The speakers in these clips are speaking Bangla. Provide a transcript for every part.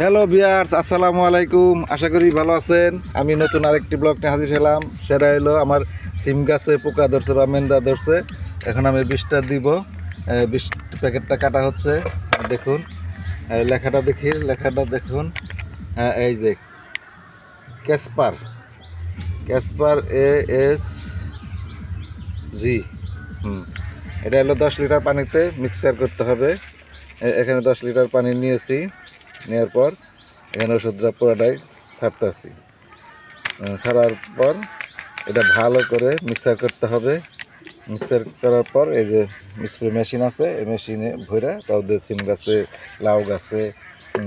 হ্যালো বিয়ার্স আসসালামু আলাইকুম। আশা করি ভালো আছেন। আমি নতুন আরেকটি ব্লগ নিয়ে হাজির হলাম। সেটা হলো আমার সিম গাছে পোকা ধরছে বা মেন্দা ধরছে। এখন আমি বিষটা দিব। বিষ প্যাকেটটা কাটা হচ্ছে। দেখুন। লেখাটা দেখি। লেখাটা দেখুন। হ্যাঁ, এই যে Casper. Casper A S G. হুম। এটা হলো দশ লিটার পানিতে মিক্সার করতে হবে। এখানে দশ লিটার পানি নিয়েছি। নেওয়ার পর এখানে ওষুধটা পুরাটাই ছাড়তেছি। ছাড়ার পর এটা ভালো করে মিক্সার করতে হবে। মিক্সার করার পর এই যে স্প্রে মেশিন আছে, এই মেশিনে ভরে তাও দিয়ে সিম গাছে, লাউ গাছে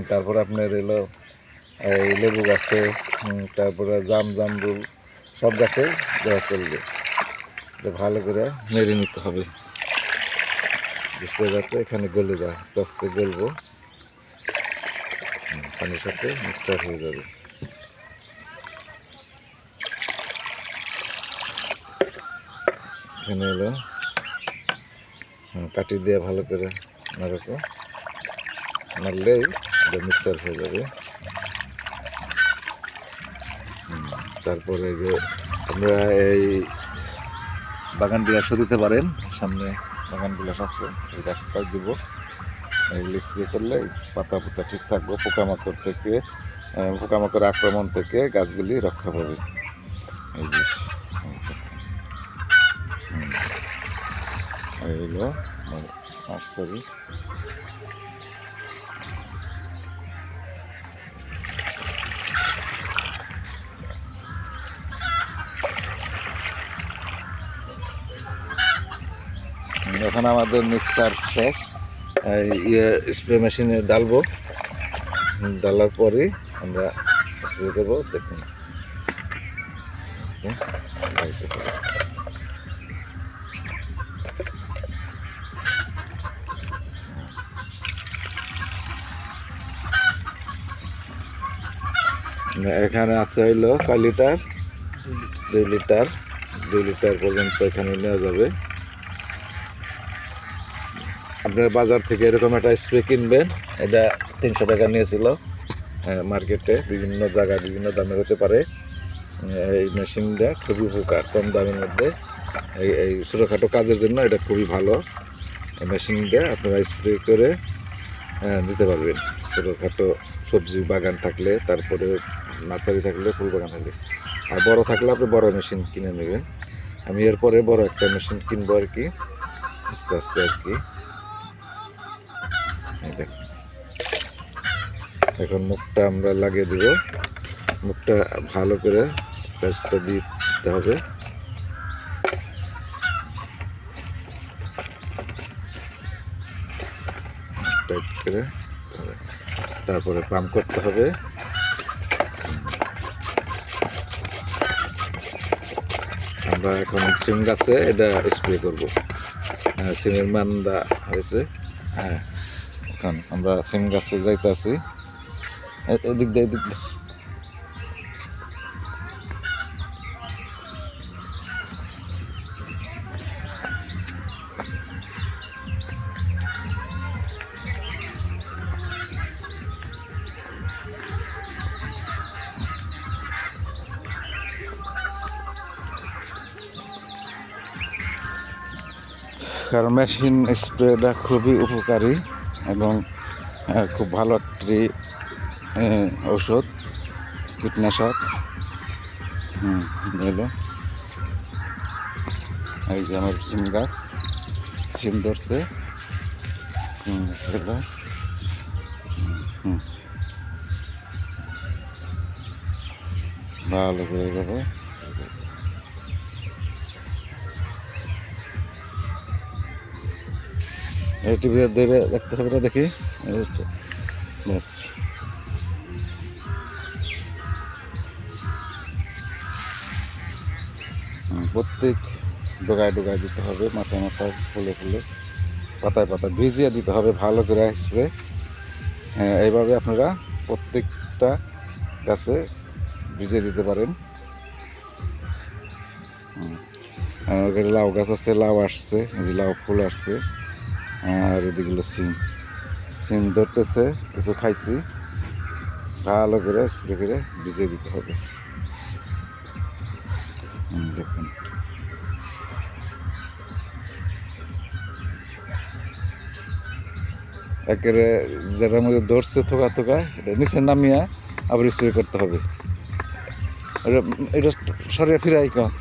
তারপর আপনার এলো, এই লেবু গাছে তারপরে জাম জামরুল সব গাছে দেওয়া চলবে। ভালো করে মেরে নিতে হবে। যাতে এখানে গলে যায়, আস্তে আস্তে গলবো। পানির সাথে মিক্সার হয়ে যাবে। এখানে হলো হুম, কাটি দিয়ে ভালো করে নাড়াবো নাড়লেই মিক্সার হয়ে যাবে। তারপরে যে আমরা এই বাগান বিলাসও দিতে পারেন। সামনে বাগান বিলাস আছে এই গাছটা দিব। এগুলি স্প্রে করলে পাতা পাতা ঠিক থাকবে পোকামাকড় থেকে পোকামাকড় আক্রমণ থেকে গাছগুলি রক্ষা পাবে এই বিষ এই দেখুন। হুম। এই হলো নার্সারি এখন আমাদের মিক্সার শেষ ইয়ে স্প্রে মেশিনে ডালবো। ডালার পরে আমরা স্প্রে করব দেখুন। এখানে আছে হইল কয় লিটার। দুই লিটার। দুই লিটার পর্যন্ত এখানে নেওয়া যাবে। আপনার বাজার থেকে এরকম একটা স্প্রে কিনবেন, এটা তিনশো টাকা নিয়েছিল মার্কেটে বিভিন্ন জায়গায় বিভিন্ন দামের হতে পারে। এই মেশিনটা খুবই উপকার, কম দামের মধ্যে। এই এই ছোটোখাটো কাজের জন্য এটা খুবই ভালো। এই মেশিন দিয়ে আপনারা স্প্রে করে দিতে পারবেন। ছোটোখাটো সবজি বাগান থাকলে, তারপরে নার্সারি থাকলে, ফুল বাগান থাকলে। আর বড় থাকলে আপনি বড় মেশিন কিনে নেবেন। আমি এরপরে বড় একটা মেশিন কিনবো আর কি, আস্তে আস্তে আর কি। এখন মুখটা আমরা লাগিয়ে দিব। মুখটা ভালো করে পেস্টটা দিতে হবে। টাইট করে তারপরে পাম্প করতে হবে। আমরা এখন সিম গাছে এটা স্প্রে করব। হ্যাঁ, সিমের মান্দা হয়েছে। হ্যাঁ। এখন আমরা সিম গাছে যাইতেছি এদিক দিয়ে এদিক দিয়ে। কারণ মেশিন স্প্রেটা খুবই উপকারী। এবং খুব ভালো একটি ঔষধ কীটনাশক। হুম এই যে আমার সিম গাছ সিম ধরছে। সিম গাছ হুম ভালো করে এভাবে রাখতে হবে না দেখি। ব্যাস। প্রত্যেক ডোগায় ডোগায় দিতে হবে, মাথায় মাথায় ফুলে ফুলে, পাতায় পাতায় ভিজিয়ে দিতে হবে ভালো করে স্প্রে। হ্যাঁ এইভাবে আপনারা প্রত্যেকটা গাছে ভিজিয়ে দিতে পারেন। লাউ গাছ আছে, লাউ আসছে লাউ ফুল আসছে। আর এদিকে হলো সিম সিম ধরতেছে, কিছু খাইছি। ভালো করে স্প্রে করে ভিজিয়ে দিতে হবে। দেখুন। একেবারে যেটার মধ্যে ধরছে থোকা থোকা, এটা নিচে নামিয়ে আবার স্প্রে করতে হবে। এটা সরিয়ে ফিরাই কম।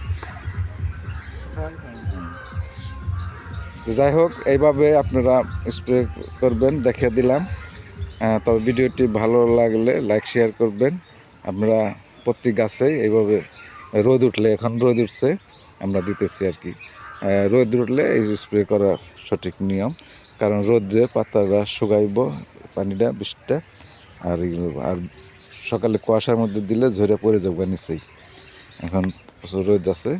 যাই হোক, এইভাবে আপনারা স্প্রে করবেন দেখে দিলাম। তবে ভিডিওটি ভালো লাগলে লাইক শেয়ার করবেন। আমরা প্রতি গাছেই এইভাবে রোদ উঠলে, এখন রোদ উঠছে, আমরা দিতেছি আর কি। রোদ উঠলে এই স্প্রে করা সঠিক নিয়ম, কারণ রোদ্রে পাতাটা শুকাইব, পানিটা বৃষ্টিটা আর আর সকালে কুয়াশার মধ্যে দিলে ঝরে পড়ে যাবে নিচেই। এখন প্রচুর রোদ আছে,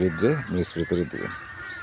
রোদ্রে স্প্রে করে দেবেন।